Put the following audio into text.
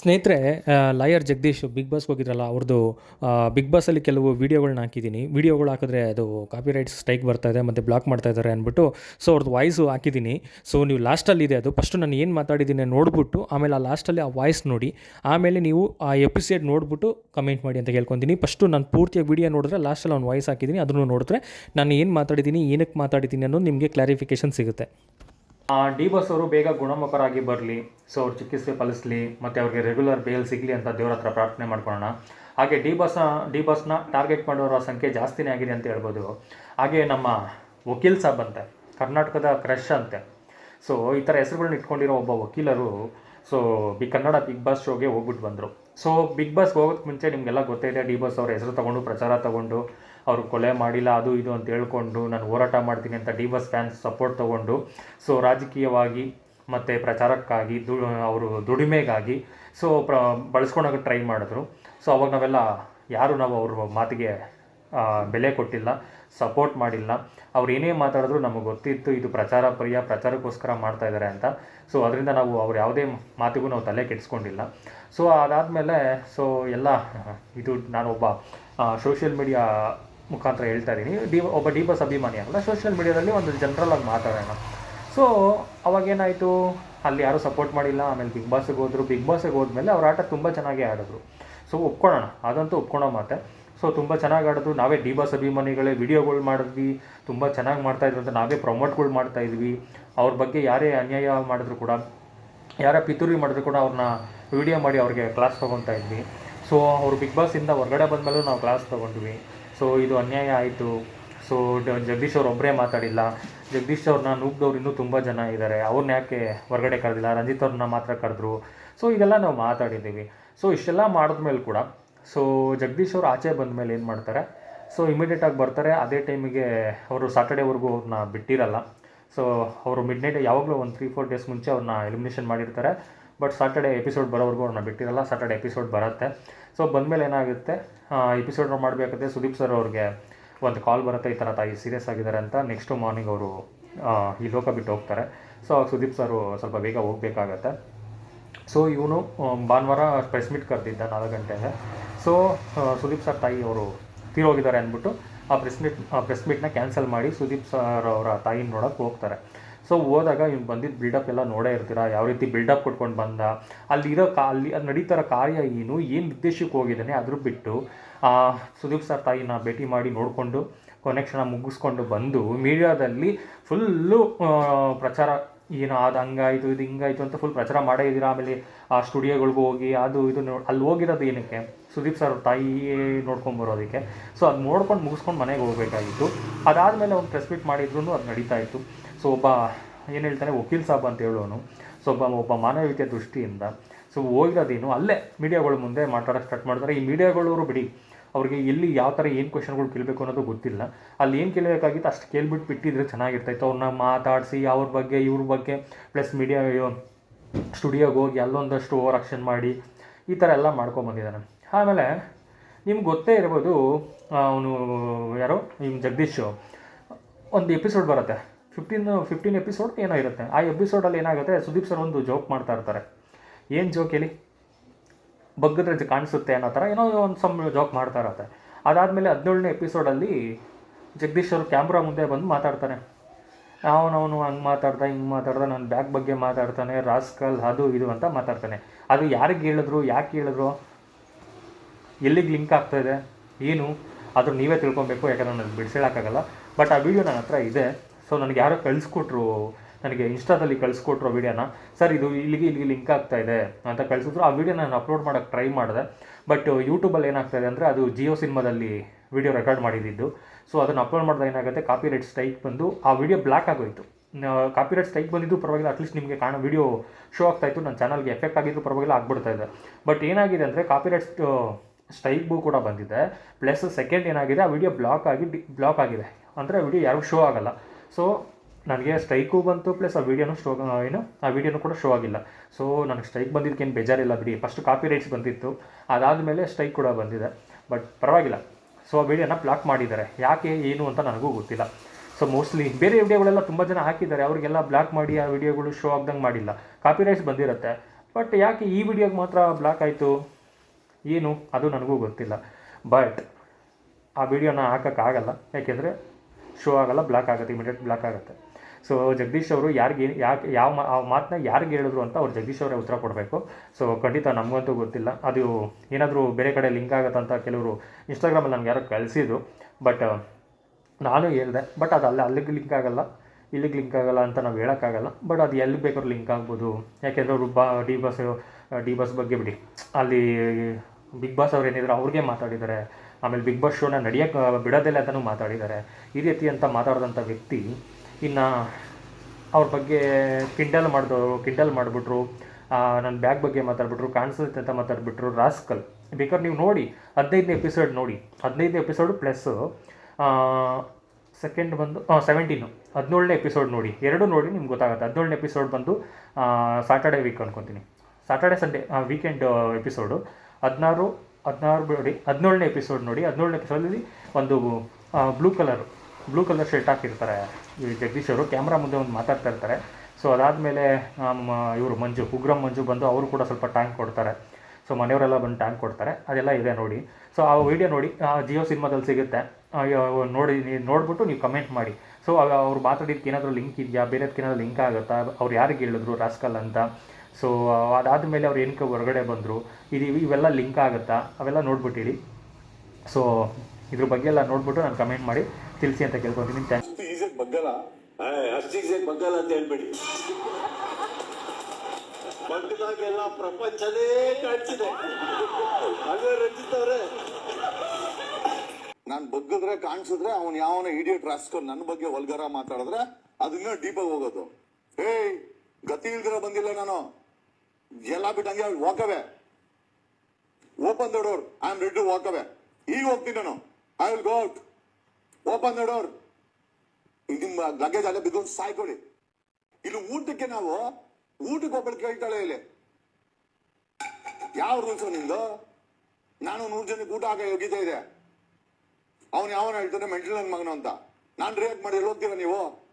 ಸ್ನೇಹಿತರೆ lawyer Jagadish big ಬಾಸ್ಗೆ ಹೋಗಿದ್ರಲ್ಲ ಅವ್ರದ್ದು ಬಿಗ್ ಬಾಸಲ್ಲಿ ಕೆಲವು ವೀಡಿಯೋಗಳನ್ನ ಹಾಕಿದ್ದೀನಿ. ವೀಡಿಯೋಗಳು ಹಾಕಿದ್ರೆ ಅದು ಕಾಪಿ ರೈಟ್ಸ್ ಸ್ಟ್ರೈಕ್ ಬರ್ತಾ ಇದೆ, ಮತ್ತು ಬ್ಲಾಕ್ ಮಾಡ್ತಾ ಇದ್ದಾರೆ ಅಂದ್ಬಿಟ್ಟು ಸೊ ಅವ್ರದ್ದು ವಾಯ್ಸು ಹಾಕಿದ್ದೀನಿ. ಸೊ ನೀವು ಲಾಸ್ಟಲ್ಲಿ ಇದೆ ಅದು. ಫಸ್ಟು ನಾನು ಏನು ಮಾತಾಡಿದ್ದೀನಿ ನೋಡ್ಬಿಟ್ಟು, ಆಮೇಲೆ ಆ ಲಾಸ್ಟಲ್ಲಿ ಆ ವಾಯ್ಸ್ ನೋಡಿ. ಆಮೇಲೆ ನೀವು ಆ ಎಪಿಸೋಡ್ ನೋಡ್ಬಿಟ್ಟು ಕಮೆಂಟ್ ಮಾಡಿ ಅಂತ ಕೇಳ್ಕೊತೀನಿ ಫಸ್ಟು ನಾನು ಪೂರ್ತಿಯಾಗಿ ವೀಡಿಯೋ ನೋಡಿದ್ರೆ ಲಾಸ್ಟಲ್ಲಿ ಅವ್ನು ವಾಯ್ಸ್ ಹಾಕಿದ್ದೀನಿ. ಅದನ್ನು ನೋಡಿದ್ರೆ ನಾನು ಏನು ಮಾತಾಡಿದ್ದೀನಿ, ಏನಕ್ಕೆ ಮಾತಾಡಿದ್ದೀನಿ ಅನ್ನೋದು ನಿಮಗೆ ಕ್ಲಾರಿಫಿಕೇಷನ್ ಸಿಗುತ್ತೆ. ಡಿ ಬಸ್ ಅವರು ಬೇಗ ಗುಣಮುಖರಾಗಿ ಬರಲಿ, ಸೊ ಅವ್ರು ಚಿಕಿತ್ಸೆ ಫಲಿಸಲಿ, ಮತ್ತು ಅವ್ರಿಗೆ ರೆಗ್ಯುಲರ್ ಬೇಲ್ ಸಿಗಲಿ ಅಂತ ದೇವ್ರ ಹತ್ರ ಪ್ರಾರ್ಥನೆ ಮಾಡ್ಕೊಳ್ಳೋಣ. ಹಾಗೆ ಡಿ ಬಸ್ ಡಿ ಬಸ್ನ ಟಾರ್ಗೆಟ್ ಮಾಡೋರ ಸಂಖ್ಯೆ ಜಾಸ್ತಿನೇ ಆಗಿದೆ ಅಂತ ಹೇಳ್ಬೋದು. ಹಾಗೆ ನಮ್ಮ ವಕೀಲ್ ಸಾಬ್ ಅಂತೆ, ಕರ್ನಾಟಕದ ಕ್ರಶ್ ಅಂತೆ. ಸೊ, ಈ ಥರ ಹೆಸರುಗಳನ್ನ ಇಟ್ಕೊಂಡಿರೋ ಒಬ್ಬ ವಕೀಲರು, so, B Kannada Bigg Boss ಶೋಗೆ ಹೋಗ್ಬಿಟ್ಟು ಬಂದರು. ಸೊ, ಬಿಗ್ ಬಾಸ್ಗೆ ಹೋಗೋಕ್ಕೆ ಮುಂಚೆ ನಿಮಗೆಲ್ಲ ಗೊತ್ತೇ ಇದೆ ಡಿ ಬಾಸ್ ಅವ್ರ ಹೆಸರು ತೊಗೊಂಡು, ಪ್ರಚಾರ ತೊಗೊಂಡು ಅವರು ಕೊಲೆ ಮಾಡಿಲ್ಲ, ಅದು ಇದು ಅಂತ ಹೇಳ್ಕೊಂಡು ನಾನು ಹೋರಾಟ ಮಾಡ್ತೀನಿ ಅಂತ ಡಿ ಬಸ್ ಫ್ಯಾನ್ಸ್ ಸಪೋರ್ಟ್ ತೊಗೊಂಡು ಸೊ ರಾಜಕೀಯವಾಗಿ ಮತ್ತು ಪ್ರಚಾರಕ್ಕಾಗಿ ದು, ಅವರು ದುಡಿಮೆಗಾಗಿ ಸೊ ಪ್ರ ಬಳಸ್ಕೊಳಕ್ಕೆ ಟ್ರೈ ಮಾಡಿದ್ರು. ಸೊ ಅವಾಗ ನಾವೆಲ್ಲ, ಯಾರು ನಾವು ಅವ್ರ ಮಾತಿಗೆ ಬೆಲೆ ಕೊಟ್ಟಿಲ್ಲ ಸಪೋರ್ಟ್ ಮಾಡಿಲ್ಲ. ಅವ್ರು ಏನೇ ಮಾತಾಡಿದ್ರು ನಮಗೆ ಗೊತ್ತಿತ್ತು, ಇದು ಪ್ರಚಾರ ಪ್ರಿಯ, ಪ್ರಚಾರಕ್ಕೋಸ್ಕರ ಮಾಡ್ತಾ ಇದ್ದಾರೆ ಅಂತ. ಸೊ ಅದರಿಂದ ನಾವು ಅವ್ರು ಯಾವುದೇ ಮಾತಿಗೂ ನಾವು ತಲೆ ಕೆಡಿಸ್ಕೊಂಡಿಲ್ಲ. ಸೊ ಅದಾದಮೇಲೆ ಸೊ ಎಲ್ಲ, ಇದು ನಾನೊಬ್ಬ ಸೋಷಿಯಲ್ ಮೀಡಿಯಾ ಮುಖಾಂತರ ಹೇಳ್ತಾ ಇದ್ದೀನಿ. ಡಿ ಒಬ್ಬ ಡಿ ಬಸ್ ಅಭಿಮಾನಿ ಅಲ್ಲ ಸೋಷಿಯಲ್ ಮೀಡಿಯಾದಲ್ಲಿ ಒಂದು ಜನರಲ್ ಆಗಿ ಮಾತಾಡೋಣ. ಸೊ ಅವಾಗೇನಾಯಿತು ಅಲ್ಲಿ ಯಾರೂ ಸಪೋರ್ಟ್ ಮಾಡಿಲ್ಲ, ಆಮೇಲೆ ಬಿಗ್ ಬಾಸ್ಗೆ ಹೋದರು. ಬಿಗ್ ಬಾಸ್ಗೆ ಹೋದ್ಮೇಲೆ ಅವ್ರ ಆಟ ತುಂಬ ಚೆನ್ನಾಗಿ ಆಡಿದ್ರು. ಸೊ ಒಪ್ಕೊಳ್ಳೋಣ. ಅದಂತೂ ಒಪ್ಕೊಳ್ಳೋ ಮಾತೆ. ಸೊ ತುಂಬ ಚೆನ್ನಾಗಿ ಆಡಿದ್ರು. ನಾವೇ ಡಿ ಬಾಸ್ ಅಭಿಮಾನಿಗಳೇ ವಿಡಿಯೋಗಳು ಮಾಡಿದ್ವಿ. ತುಂಬ ಚೆನ್ನಾಗಿ ಮಾಡ್ತಾಯಿದ್ರು ಅಂತ ನಾವೇ ಪ್ರಮೋಟ್ಗಳು ಮಾಡ್ತಾ ಇದ್ವಿ. ಅವ್ರ ಬಗ್ಗೆ ಯಾರೇ ಅನ್ಯಾಯ ಮಾಡಿದ್ರು ಕೂಡ, ಯಾರ ಪಿತೂರಿ ಮಾಡಿದ್ರು ಕೂಡ ಅವ್ರನ್ನ ವಿಡಿಯೋ ಮಾಡಿ ಅವ್ರಿಗೆ ಕ್ಲಾಸ್ ತೊಗೊತಾ ಇದ್ವಿ. ಸೊ ಅವರು ಬಿಗ್ ಬಾಸಿಂದ ಹೊರಗಡೆ ಬಂದಮೇಲೂ ನಾವು ಕ್ಲಾಸ್ ತೊಗೊಂಡ್ವಿ. ಸೊ ಇದು ಅನ್ಯಾಯ ಆಯಿತು. ಸೊ ಜಗದೀಶ್ ಅವ್ರು ಒಬ್ಬರೇ ಮಾತಾಡಿಲ್ಲ. ಜಗದೀಶ್ ಅವ್ರನ್ನ ನೂಗ್ದವ್ರು ಇನ್ನೂ ತುಂಬ ಜನ ಇದ್ದಾರೆ ಅವ್ರನ್ನ ಯಾಕೆ ಹೊರಗಡೆ ಕರೆದಿಲ್ಲ? ರಂಜಿತ್ ಅವ್ರನ್ನ ಮಾತ್ರ ಕರೆದ್ರು. ಸೊ ಇದೆಲ್ಲ ನಾವು ಮಾತಾಡಿದ್ದೀವಿ. ಸೊ ಇಷ್ಟೆಲ್ಲ ಮಾಡಿದ್ಮೇಲೆ ಕೂಡ ಸೊ ಜಗದೀಶ್ ಅವರು ಆಚೆ ಬಂದ ಮೇಲೆ ಏನು ಮಾಡ್ತಾರೆ? ಸೊ ಇಮಿಡಿಯೇಟಾಗಿ ಬರ್ತಾರೆ. ಅದೇ ಟೈಮಿಗೆ ಅವರು ಸಾಟರ್ಡೇವರೆಗೂ ಅವ್ರನ್ನ ಬಿಟ್ಟಿರಲ್ಲ. ಸೊ ಅವರು ಮಿಡ್ ನೈಟ್ ಯಾವಾಗಲೂ ಒಂದು ತ್ರೀ ಫೋರ್ ಡೇಸ್ ಮುಂಚೆ ಅವ್ರನ್ನ ಎಲಿಮಿನೇಷನ್ ಮಾಡಿರ್ತಾರೆ. ಬಟ್ ಸಾಟರ್ಡೆ ಎಪಿಸೋಡ್ ಬರೋವರೆಗೂ ಅವ್ರನ್ನ ಬಿಟ್ಟಿರಲ್ಲ. ಸಾಟರ್ಡೆ ಎಪಿಸೋಡ್ ಬರುತ್ತೆ. ಸೊ ಬಂದಮೇಲೆ ಏನಾಗುತ್ತೆ? ಎಪಿಸೋಡ್ ಮಾಡಬೇಕಾದ್ರೆ ಸುದೀಪ್ ಸರ್ ಅವ್ರಿಗೆ ಒಂದು ಕಾಲ್ ಬರುತ್ತೆ, ಈ ಥರ ತಾಯಿ ಸೀರಿಯಸ್ ಆಗಿದ್ದಾರೆ ಅಂತ ನೆಕ್ಸ್ಟ್ ಮಾರ್ನಿಂಗ್ ಅವರು ಈ ಲೋಕ ಬಿಟ್ಟು ಹೋಗ್ತಾರೆ. ಸೊ ಸುದೀಪ್ ಸರು ಸ್ವಲ್ಪ ಬೇಗ ಹೋಗಬೇಕಾಗತ್ತೆ. ಸೊ ಇವನು ಭಾನುವಾರ ಪ್ರೆಸ್ ಮೀಟ್ ಕರೆದಿದ್ದ ನಾಲ್ಕು ಗಂಟೆಗೆ. ಸೊ ಸುದೀಪ್ ಸರ್ ತಾಯಿ ಅವರು ತೀರೋಗಿದ್ದಾರೆ ಅಂದ್ಬಿಟ್ಟು ಆ ಪ್ರೆಸ್ ಮೀಟ್ ಆ ಪ್ರೆಸ್ ಮೀಟ್ನ ಕ್ಯಾನ್ಸಲ್ ಮಾಡಿ ಸುದೀಪ್ ಸರ್ ಅವರ ತಾಯಿನ ನೋಡೋಕ್ಕೆ ಹೋಗ್ತಾರೆ. ಸೊ ಹೋದಾಗ ಇವ್ನು ಬಂದಿದ್ದ ಬಿಲ್ಡಪ್ ಎಲ್ಲ ನೋಡೇ ಇರ್ತೀರಾ? ಯಾವ ರೀತಿ ಬಿಲ್ಡಪ್ ಕೊಟ್ಕೊಂಡು ಬಂದ? ಅಲ್ಲಿರೋ ಕಾ ಅಲ್ಲಿ ಅದು ನಡೀತಾರ ಕಾರ್ಯ ಏನು? ಏನು ಉದ್ದೇಶಕ್ಕೆ ಹೋಗಿದ್ದಾನೆ? ಅದ್ರ ಬಿಟ್ಟು ಸುದೀಪ್ ಸರ್ ತಾಯಿನ ಭೇಟಿ ಮಾಡಿ ನೋಡಿಕೊಂಡು ಕೊನೆಕ್ಷನ ಮುಗಿಸ್ಕೊಂಡು ಬಂದು, ಮೀಡಿಯಾದಲ್ಲಿ ಫುಲ್ಲು ಪ್ರಚಾರ ಏನು ಅದು ಹಂಗಾಯಿತು, ಇದು ಹಿಂಗಾಯಿತು ಅಂತ ಫುಲ್ ಪ್ರಚಾರ ಮಾಡೇ ಇದ್ದೀರಾ? ಆಮೇಲೆ ಆ ಸ್ಟುಡಿಯೋಗಳ್ಗೆ ಹೋಗಿ, ಅದು ಇದು ನೋಡಿ ಅಲ್ಲಿ ಹೋಗಿರೋದು ಏನಕ್ಕೆ? ಸುದೀಪ್ ಸರ್ ತಾಯಿ ನೋಡ್ಕೊಂಬರೋದಕ್ಕೆ ಸೊ ಅದು ನೋಡ್ಕೊಂಡು ಮುಗಿಸ್ಕೊಂಡು ಮನೆಗೆ ಹೋಗಬೇಕಾಗಿತ್ತು. ಅದಾದಮೇಲೆ ಒಂದು ಪ್ರೆಸ್ ಮೀಟ್ ಮಾಡಿದ್ರು ಅದು ನಡೀತಾ ಇತ್ತು. ಸೊ ಒಬ್ಬ ಏನು ಹೇಳ್ತಾನೆ, ವಕೀಲ್ ಸಾಬ್ ಅಂತ ಹೇಳೋನು. ಸೊ ಒಬ್ಬ ಒಬ್ಬ ಮಾನವೀಯತೆ ದೃಷ್ಟಿಯಿಂದ ಸೊ ಹೋಗಿರೋದೇನು ಅಲ್ಲೇ ಮೀಡಿಯಾಗಳ ಮುಂದೆ ಮಾತಾಡೋಕೆ ಸ್ಟಾರ್ಟ್ ಮಾಡ್ತಾರೆ. ಈ ಮೀಡಿಯಾಗಳವರು ಬಿಡಿ, ಅವ್ರಿಗೆ ಎಲ್ಲಿ ಯಾವ ಥರ ಏನು ಕ್ವೆಶನ್ಗಳು ಕೇಳಬೇಕು ಅನ್ನೋದು ಗೊತ್ತಿಲ್ಲ. ಅಲ್ಲಿ ಏನು ಕೇಳಬೇಕಾಗಿತ್ತು, ಅಷ್ಟು ಕೇಳ್ಬಿಟ್ಟು ಬಿಟ್ಟಿದ್ರೆ ಚೆನ್ನಾಗಿರ್ತಾಯಿತ್ತು. ಅವ್ರನ್ನ ಮಾತಾಡಿಸಿ, ಅವ್ರ ಬಗ್ಗೆ, ಇವ್ರ ಬಗ್ಗೆ ಪ್ಲಸ್ ಮೀಡಿಯಾ ಸ್ಟುಡಿಯೋಗೆ ಹೋಗಿ ಅಲ್ಲೊಂದಷ್ಟು ಓವರ್ ಆಕ್ಷನ್ ಮಾಡಿ, ಈ ಥರ ಎಲ್ಲ ಮಾಡ್ಕೊಂಬಂದಿದ್ದಾನೆ ಆಮೇಲೆ, ನಿಮ್ಗೆ ಗೊತ್ತೇ ಇರ್ಬೋದು ಅವನು ಯಾರೋ ನಿಮ್ಮ ಜಗದೀಶ್, ಒಂದು ಎಪಿಸೋಡ್ ಬರುತ್ತೆ. ಫಿಫ್ಟೀನ್ ಫಿಫ್ಟೀನ್ ಎಪಿಸೋಡ್ ಏನೋ ಇರುತ್ತೆ ಆ ಎಪಿಸೋಡಲ್ಲಿ ಏನಾಗುತ್ತೆ? ಸುದೀಪ್ ಸರ್ ಒಂದು ಜೋಕ್ ಮಾಡ್ತಾ ಇರ್ತಾರೆ. ಏನು ಜೋಕ್ ಹೇಳಿ? ಬಗ್ಗದ್ರೆ ಕಾಣಿಸುತ್ತೆ ಅನ್ನೋ ಥರ ಏನೋ ಒಂದು ಸಮ್ ಜೋಕ್ ಮಾಡ್ತಾ ಇರತ್ತೆ. ಅದಾದಮೇಲೆ ಹದಿನೇಳನೇ ಎಪಿಸೋಡಲ್ಲಿ ಜಗದೀಶ್ ಅವರು ಕ್ಯಾಮ್ರಾ ಮುಂದೆ ಬಂದು ಮಾತಾಡ್ತಾನೆ. ಅವನವನು ಹಂಗೆ ಮಾತಾಡ್ದ, ಹಿಂಗೆ ಮಾತಾಡ್ದ ನನ್ನ ಬ್ಯಾಗ್ ಬಗ್ಗೆ ಮಾತಾಡ್ತಾನೆ ರಾಸ್ಕಲ್ ಅದು ಇದು ಅಂತ ಮಾತಾಡ್ತಾನೆ. ಅದು ಯಾರಿಗೆ ಹೇಳಿದ್ರು, ಯಾಕೆ ಹೇಳಿದ್ರು? ಎಲ್ಲಿಗೆ ಲಿಂಕ್ ಆಗ್ತಾಯಿದೆ ಏನು? ಆದರೂ ನೀವೇ ತಿಳ್ಕೊಬೇಕು, ಯಾಕಂದ್ರೆ ನನಗೆ ಬಿಡಿಸಿಡೋಕ್ಕಾಗಲ್ಲ ಬಟ್ ಆ ವಿಡಿಯೋ ನನ್ನ ಹತ್ರ ಇದೆ. ಸೊ ನನಗೆ ಯಾರೋ ಕಳಿಸ್ಕೊಟ್ರು, ನನಗೆ ಇನ್ಸ್ಟಾದಲ್ಲಿ ಕಳಿಸ್ಕೊಟ್ರು ವೀಡಿಯೋನ ಸರ್, ಇದು ಇಲ್ಲಿಗೆ ಇಲ್ಲಿಗೆ ಲಿಂಕ್ ಆಗ್ತಾ ಇದೆ ಅಂತ ಕಳಿಸಿದ್ರು. ಆ ವೀಡಿಯೋ ನಾನು ಅಪ್ಲೋಡ್ ಮಾಡೋಕ್ಕೆ ಟ್ರೈ ಮಾಡಿದೆ. ಬಟ್ ಯೂಟ್ಯೂಬಲ್ಲಿ ಏನಾಗ್ತಾ ಇದೆ ಅಂದರೆ ಅದು ಜಿಯೋ ಸಿನಿಮಾದಲ್ಲಿ ವೀಡಿಯೋ ರೆಕಾರ್ಡ್ ಮಾಡಿದ್ದು. ಸೊ ಅದನ್ನು ಅಪ್ಲೋಡ್ ಮಾಡಿದಾಗ ಏನಾಗುತ್ತೆ ಕಾಪಿ ರೈಟ್ ಸ್ಟ್ರೈಕ್ ಬಂದು, ಆ ವಿಡಿಯೋ ಬ್ಲ್ಯಾಕ್ ಆಗೋಯಿತು. ಕಾಪಿ ರೈಟ್ ಸ್ಟ್ರೈಕ್ ಬಂದಿದ್ದು ಪರವಾಗಿಲ್ಲ ಅಟ್ಲೀಸ್ಟ್ ನಿಮಗೆ ಕಾಣೋ ವಿಡಿಯೋ ಶೋ ಆಗ್ತಾ ಇತ್ತು. ನನ್ನ ಚಾನಲ್ಗೆ ಎಫೆಕ್ಟ್ ಆಗಿದ್ದು ಪರವಾಗಿಲ್ಲ, ಆಗ್ಬಿಡ್ತಾ ಇದೆ. ಬಟ್ ಏನಾಗಿದೆ ಅಂದರೆ ಕಾಪಿ ರೈಟ್ ಸ್ಟ್ರೈಕ್ಗೂ ಕೂಡ ಬಂದಿದೆ. ಪ್ಲಸ್ ಸೆಕೆಂಡ್ ಏನಾಗಿದೆ, ಆ ವಿಡಿಯೋ ಬ್ಲಾಕ್ ಆಗಿ ಬ್ಲಾಕ್ ಆಗಿದೆ. ಅಂದರೆ ವಿಡಿಯೋ ಯಾರಿಗೂ ಶೋ ಆಗಲ್ಲ. ಸೊ ನನಗೆ ಸ್ಟ್ರೈಕು ಬಂತು ಪ್ಲಸ್ ಆ ವಿಡಿಯೋನು ಶೋ ಏನು, ಆ ವೀಡಿಯೋನು ಕೂಡ ಶೋ ಆಗಿಲ್ಲ. ಸೊ ನನಗೆ ಸ್ಟ್ರೈಕ್ ಬಂದಿದ್ದಕ್ಕೇನು ಬೇಜಾರಿಲ್ಲ ಬಿಡಿ. ಫಸ್ಟ್ ಕಾಪಿ ರೈಟ್ಸ್ ಬಂದಿತ್ತು. ಅದಾದಮೇಲೆ ಸ್ಟ್ರೈಕ್ ಕೂಡ ಬಂದಿದೆ. ಬಟ್ ಪರವಾಗಿಲ್ಲ. ಸೊ ಆ ವೀಡಿಯೋನ ಬ್ಲಾಕ್ ಮಾಡಿದ್ದಾರೆ. ಯಾಕೆ, ಏನು ಅಂತ ನನಗೂ ಗೊತ್ತಿಲ್ಲ. ಸೊ ಮೋಸ್ಟ್ಲಿ ಬೇರೆ ವಿಡಿಯೋಗಳೆಲ್ಲ ತುಂಬ ಜನ ಹಾಕಿದ್ದಾರೆ. ಅವರಿಗೆಲ್ಲ ಬ್ಲಾಕ್ ಮಾಡಿ ಆ ವಿಡಿಯೋಗಳು ಶೋ ಆಗ್ದಂಗೆ ಮಾಡಿಲ್ಲ. ಕಾಪಿ ರೈಟ್ಸ್ ಬಂದಿರುತ್ತೆ. ಬಟ್ ಯಾಕೆ ಈ ವಿಡಿಯೋಗೆ ಮಾತ್ರ ಬ್ಲಾಕ್ ಆಯಿತು? ಏನು? ಅದು ನನಗೂ ಗೊತ್ತಿಲ್ಲ. ಬಟ್ ಆ ವಿಡಿಯೋನ ಹಾಕೋಕ್ಕಾಗಲ್ಲ. ಯಾಕೆಂದರೆ ಶೋ ಆಗಲ್ಲ ಬ್ಲಾಕ್ ಆಗುತ್ತೆ ಇಮಿಡಿಯೇಟ್ ಬ್ಲಾಕ್ ಆಗುತ್ತೆ. ಸೊ ಜಗದೀಶ್ ಅವರು ಯಾರಿಗೆ ಯಾಕೆ ಯಾವ ಆ ಮಾತನ್ನ ಯಾರಿಗೆ ಹೇಳಿದ್ರು ಅಂತ ಅವ್ರು ಜಗದೀಶ್ ಅವರೇ ಉತ್ತರ ಕೊಡಬೇಕು. ಸೊ ಖಂಡಿತ ನಮಗಂತೂ ಗೊತ್ತಿಲ್ಲ. ಅದು ಏನಾದರೂ ಬೇರೆ ಕಡೆ ಲಿಂಕ್ ಆಗುತ್ತಂತ ಕೆಲವರು ಇನ್ಸ್ಟಾಗ್ರಾಮಲ್ಲಿ ನನಗೆ ಯಾರೋ ಕಳಿಸಿದ್ರು. ಬಟ್ ನಾನು ಹೇಳಿದೆ ಬಟ್ ಅದು ಅಲ್ಲಿ ಅಲ್ಲಿಗೆ ಲಿಂಕ್ ಆಗೋಲ್ಲ, ಇಲ್ಲಿಗೆ ಲಿಂಕ್ ಆಗಲ್ಲ ಅಂತ ನಾವು ಹೇಳೋಕ್ಕಾಗಲ್ಲ ಬಟ್ ಅದು ಎಲ್ಲಿ ಬೇಕಾದ್ರೂ ಲಿಂಕ್ ಆಗ್ಬೋದು. ಯಾಕೆಂದರೆ ಅವರು ಬಾ ಡಿ ಬಸ್ ಡಿ ಬಸ್ ಬಗ್ಗೆ ಬಿಡಿ. ಅಲ್ಲಿ ಬಿಗ್ ಬಾಸ್ ಅವ್ರು ಏನಿದ್ರು ಅವ್ರಿಗೆ ಮಾತಾಡಿದ್ದಾರೆ. ಆಮೇಲೆ ಬಿಗ್ ಬಾಸ್ ಶೋನ ನಡೆಯೋಕ್ಕೆ ಬಿಡೋದಿಲ್ಲ ಅಂತಲೂ ಮಾತಾಡಿದ್ದಾರೆ. ಈ ರೀತಿ ಅಂತ ಮಾತಾಡಿದಂಥ ವ್ಯಕ್ತಿ ಇನ್ನು ಅವ್ರ ಬಗ್ಗೆ ಕಿಂಡಲ್ ಮಾಡಿದವರು ಕಿಂಡಲ್ ಮಾಡಿಬಿಟ್ರು. ನನ್ನ ಬ್ಯಾಗ್ ಬಗ್ಗೆ ಮಾತಾಡ್ಬಿಟ್ರು, ಕಾಣಿಸುತ್ತೆ ಅಂತ ಮಾತಾಡ್ಬಿಟ್ರು ರಾಸ್ಕಲ್. ಬೇಕಾದ್ರೆ ನೀವು ನೋಡಿ, ಹದಿನೈದನೇ ಎಪಿಸೋಡ್ ನೋಡಿ. ಹದಿನೈದನೇ ಎಪಿಸೋಡು ಪ್ಲಸ್ಸು ಸೆಕೆಂಡ್ ಬಂದು ಸೆವೆಂಟೀನು ಹದಿನೇಳನೇ ಎಪಿಸೋಡ್ ನೋಡಿ. ಎರಡು ನೋಡಿ ನಿಮ್ಗೆ ಗೊತ್ತಾಗುತ್ತೆ. ಹದಿನೇಳನೇ ಎಪಿಸೋಡ್ ಬಂದು ಸಾಟರ್ಡೆ ವೀಕ್ ಅನ್ಕೊತೀನಿ. ಸಾಟರ್ಡೆ ಸಂಡೇ ವೀಕೆಂಡ್ ಎಪಿಸೋಡು ಹದಿನಾರು ಹದಿನಾರು ನೋಡಿ, ಹದಿನೇಳನೇ ಎಪಿಸೋಡ್ ನೋಡಿ, ಹದಿನೇಳನೇ ಎಪಿಸೋಡಲ್ಲಿ ಒಂದು blue colour blue colour shirt ಹಾಕಿರ್ತಾರೆ. ಈ ಜಗದೀಶ್ ಅವರು ಕ್ಯಾಮ್ರಾ ಮುಂದೆ ಒಂದು ಮಾತಾಡ್ತಾ ಇರ್ತಾರೆ. ಸೊ ಅದಾದಮೇಲೆ ಇವರು ಮಂಜು, ಉಗ್ರಂ ಮಂಜು ಬಂದು ಅವರು ಕೂಡ ಸ್ವಲ್ಪ ಟ್ಯಾಂಕ್ ಕೊಡ್ತಾರೆ. ಸೊ ಮನೆಯವರೆಲ್ಲ ಬಂದು ಟ್ಯಾಂಕ್ ಕೊಡ್ತಾರೆ. ಅದೆಲ್ಲ ಇದೆ ನೋಡಿ. ಸೊ ಆ ವಿಡಿಯೋ ನೋಡಿ ಜಿಯೋ ಸಿನಿಮಾದಲ್ಲಿ ಸಿಗುತ್ತೆ. ನೋಡಿ ನೀವು ನೋಡ್ಬಿಟ್ಟು ನೀವು ಕಮೆಂಟ್ ಮಾಡಿ. ಸೊ ಅವ್ರು ಮಾತಾಡಿದ್ದಕ್ಕೆ ಏನಾದರೂ ಲಿಂಕ್ ಇದೆಯಾ? ಬೇರೆದಕ್ಕೆ ಏನಾದರೂ ಲಿಂಕ್ ಆಗುತ್ತಾ? ಅವ್ರು ಯಾರಿಗೆ ಹೇಳಿದ್ರು? ರಾಸ್ಕಲ್ ಅಂತ. ಸೊ ಅದಾದ ಮೇಲೆ ಅವ್ರು ಏನಕ್ಕೆ ಹೊರಗಡೆ ಬಂದರು? ಇದು ಇವೆಲ್ಲ ಲಿಂಕ್ ಆಗುತ್ತಾ? ಅವೆಲ್ಲ ನೋಡ್ಬಿಟ್ಟಿರಿ. ಸೊ ಇದ್ರ ಬಗ್ಗೆ ಎಲ್ಲ ನೋಡ್ಬಿಟ್ಟು ನಾನು ಕಮೆಂಟ್ ಮಾಡಿ ತಿಳಿಸಿ ಅಂತ ಕೇಳ್ಕೊತೀನಿ ಥ್ಯಾಂಕ್ ಅಷ್ಟು ಈಸಿಯಾಗಿ ಬಗ್ಗಲ್ಲ ಬಗ್ಗಲ್ಲ ಅಂತ ಹೇಳ್ಬೇಡಿ. ಬಗ್ಗದಾಗೆಲ್ಲ ಪ್ರಪಂಚನೇ ಕಾಣಿಸಿದೆ ಅದೇ ಅವರೇ. ನಾನು ಬಗ್ಗದ್ರೆ, ಕಾಣಿಸಿದ್ರೆ ಅವನು ಯಾವನ ಇಡಿಯಟ್ ರಾಸ್ಕೊಂಡು ನನ್ನ ಬಗ್ಗೆ ವಲ್ಗರ ಮಾತಾಡಿದ್ರೆ ಅದನ್ನ ಡೀಪಾಗಿ ಹೋಗೋದು. ಏಯ್, ಗತಿ ಇಲ್ದಿರ ಬಂದಿಲ್ಲ ನಾನು. ಎಲ್ಲ ಬಿಟ್ಟಂಗೆ walk away. Open the door I am ready to walk away ಈಗ ಹೋಗ್ತೀನಿ ನಾನು. I will go out open the door ನಿಮ್ಮ ಲಗೇಜ್ ಅಲ್ಲೇ ಬಿದ್ದು ಸಾಯ್ಕೊಳ್ಳಿ ಇಲ್ಲಿ ಊಟಕ್ಕೆ ನಾವು, ಊಟಕ್ಕೆ ಒಬ್ಬಳು ಕೇಳ್ತಾಳೆ ಇಲ್ಲಿ. ಯಾವ ರೂಲ್ಸ್ ನಿಂದು? ನಾನು ನೂರು ಜನಕ್ಕೆ ಊಟ ಹಾಕ ಯೋಗ್ಯತೆ ಇದೆ. ಅವನು ಯಾವನ ಹೇಳ್ತಾನೆ, ಮೆಂಟಲ್ ಮಗನು ಅಂತ. ನಾನು ರಿಯಾಕ್ಟ್ ಮಾಡಿ ಹೋಗ್ತೀರಾ ನೀವು?